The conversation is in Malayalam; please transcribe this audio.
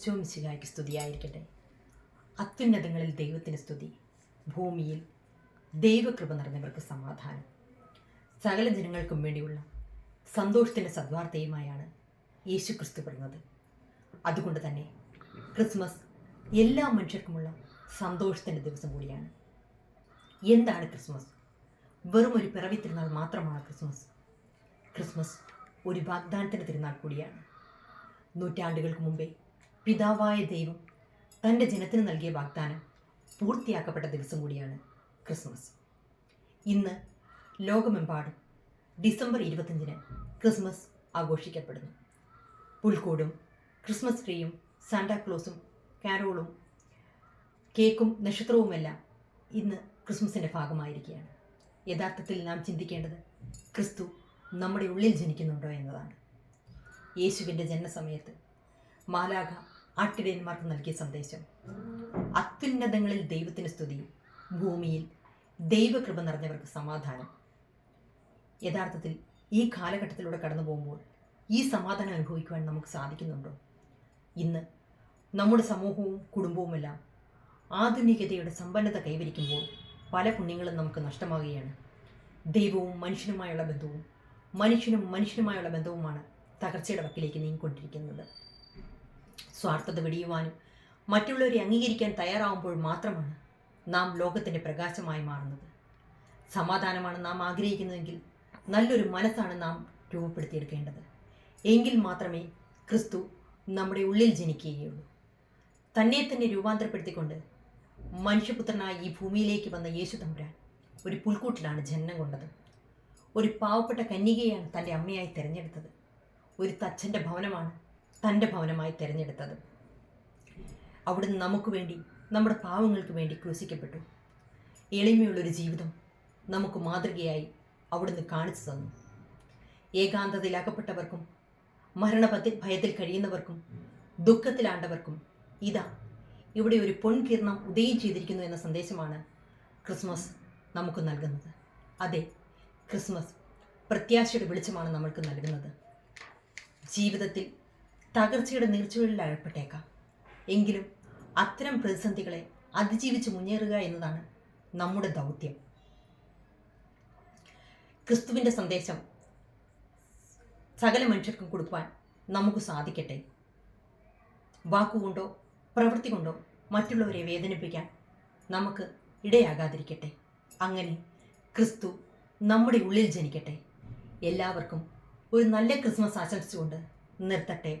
ഈശോ മിശിഹായ്ക്ക് സ്തുതിയായിരിക്കട്ടെ അത്യുന്നതങ്ങളിൽ ദൈവത്തിന് സ്തുതി. ഭൂമിയിൽ ദൈവകൃപ നിറഞ്ഞവർക്ക് സമാധാനം. സകല ജനങ്ങൾക്കും വേണ്ടിയുള്ള സന്തോഷത്തിന്റെ സദ്വാർത്തയുമായാണ് യേശു ക്രിസ്തു പറഞ്ഞത് അതുകൊണ്ട് തന്നെ ക്രിസ്മസ് എല്ലാ മനുഷ്യർക്കുമുള്ള സന്തോഷത്തിന്റെ ദിവസം കൂടിയാണ്. എന്താണ് ക്രിസ്മസ്? വെറും ഒരു പിറവി തിരുനാൾ മാത്രമാണ് ക്രിസ്മസ്. ക്രിസ്മസ് ഒരു വാഗ്ദാനത്തിന്റെ തിരുനാൾ കൂടിയാണ്. നൂറ്റാണ്ടുകൾക്ക് മുമ്പേ പിതാവായ ദൈവം തന്റെ ജനത്തിന് നൽകിയ വാഗ്ദാനം പൂർത്തിയാക്കപ്പെട്ട ദിവസം കൂടിയാണ് ക്രിസ്മസ്. ഇന്ന് ലോകമെമ്പാടും ഡിസംബർ ഇരുപത്തഞ്ചിന് ക്രിസ്മസ് ആഘോഷിക്കപ്പെടുന്നു. പുൽക്കൂടും ക്രിസ്മസ് ട്രീയും സാന്റാക്ലോസും കാരോളും കേക്കും നക്ഷത്രവുമെല്ലാം ഇന്ന് ക്രിസ്മസിന്റെ ഭാഗമായിരിക്കുകയാണ്. യഥാർത്ഥത്തിൽ നാം ചിന്തിക്കേണ്ടത് ക്രിസ്തു നമ്മുടെ ഉള്ളിൽ ജനിക്കുന്നുണ്ടോ എന്നതാണ്. യേശുവിന്റെ ജനനസമയത്ത് മാലാഖ ആട്ടിടയന്മാർക്ക് നൽകിയ സന്ദേശം. അത്യുന്നതങ്ങളിൽ ദൈവത്തിന് സ്തുതി ഭൂമിയിൽ ദൈവകൃപ നിറഞ്ഞവർക്ക് സമാധാനം. യഥാർത്ഥത്തിൽ ഈ കാലഘട്ടത്തിലൂടെ കടന്നു പോകുമ്പോൾ ഈ സമാധാനം അനുഭവിക്കുവാൻ നമുക്ക് സാധിക്കുന്നുണ്ടോ? ഇന്ന് നമ്മുടെ സമൂഹവും കുടുംബവുമെല്ലാം ആധുനികതയുടെ സമ്പന്നത കൈവരിക്കുമ്പോൾ പല പുണ്യങ്ങളും നമുക്ക് നഷ്ടമാകുകയാണ്. ദൈവവും മനുഷ്യനുമായുള്ള ബന്ധവും മനുഷ്യനും മനുഷ്യനുമായുള്ള ബന്ധവുമാണ് തകർച്ചയുടെ വക്കിലേക്ക് നീങ്ങിക്കൊണ്ടിരിക്കുന്നത്. സ്വാർത്ഥത വെടിയുവാനും മറ്റുള്ളവരെ അംഗീകരിക്കാൻ തയ്യാറാവുമ്പോൾ മാത്രമാണ് നാം ലോകത്തിന്റെ പ്രകാശമായി മാറുന്നത്. സമാധാനമാണ് നാം ആഗ്രഹിക്കുന്നതെങ്കിൽ നല്ലൊരു മനസ്സാണ് നാം രൂപപ്പെടുത്തിയെടുക്കേണ്ടത്. എങ്കിൽ മാത്രമേ ക്രിസ്തു നമ്മുടെ ഉള്ളിൽ ജനിക്കുകയുള്ളൂ. തന്നെ തന്നെ രൂപാന്തരപ്പെടുത്തിക്കൊണ്ട് മനുഷ്യപുത്രനായി ഈ ഭൂമിയിലേക്ക് വന്ന യേശു തമ്പുരാൻ ഒരു പുൽക്കൂട്ടിലാണ് ജനനം കൊണ്ടത്. ഒരു പാവപ്പെട്ട കന്യകയാണ് തന്റെ അമ്മയായി തിരഞ്ഞെടുത്തത്. ഒരു തച്ചന്റെ ഭവനമാണ് തന്റെ ഭവനമായി തിരഞ്ഞെടുത്തത്. അവിടുന്ന് നമുക്ക് വേണ്ടി നമ്മുടെ പാവങ്ങൾക്ക് വേണ്ടി ക്രൂശിക്കപ്പെട്ടു. എളിമയുള്ളൊരു ജീവിതം നമുക്ക് മാതൃകയായി അവിടുന്ന് കാണിച്ചു തന്നു. ഏകാന്തതയിൽ അകപ്പെട്ടവർക്കും മരണപതി ഭയത്തിൽ കഴിയുന്നവർക്കും ദുഃഖത്തിലാണ്ടവർക്കും ഇതാ ഇവിടെ ഒരു പൊൻകിരണം ഉദയം ചെയ്തിരിക്കുന്നു എന്ന സന്ദേശമാണ് ക്രിസ്മസ് നമുക്ക് നൽകുന്നത്. അതെ ക്രിസ്മസ് പ്രത്യാശയുടെ വെളിച്ചമാണ് നമ്മൾക്ക് നൽകുന്നത്. ജീവിതത്തിൽ തകർച്ചയുടെ നീർച്ചുകളിൽ അകപ്പെട്ടേക്കാം. എങ്കിലും അത്തരം പ്രതിസന്ധികളെ അതിജീവിച്ച് മുന്നേറുക എന്നതാണ് നമ്മുടെ ദൗത്യം. ക്രിസ്തുവിന്റെ സന്ദേശം സകല മനുഷ്യർക്കും കൊടുക്കുവാൻ നമുക്ക് സാധിക്കട്ടെ. വാക്കുകൊണ്ടോ പ്രവൃത്തി കൊണ്ടോ മറ്റുള്ളവരെ വേദനിപ്പിക്കാൻ നമുക്ക് ഇടയാകാതിരിക്കട്ടെ. അങ്ങനെ ക്രിസ്തു നമ്മുടെ ഉള്ളിൽ ജനിക്കട്ടെ. എല്ലാവർക്കും ഒരു നല്ല ക്രിസ്മസ് ആശംസിച്ചുകൊണ്ട് നിർത്തട്ടെ.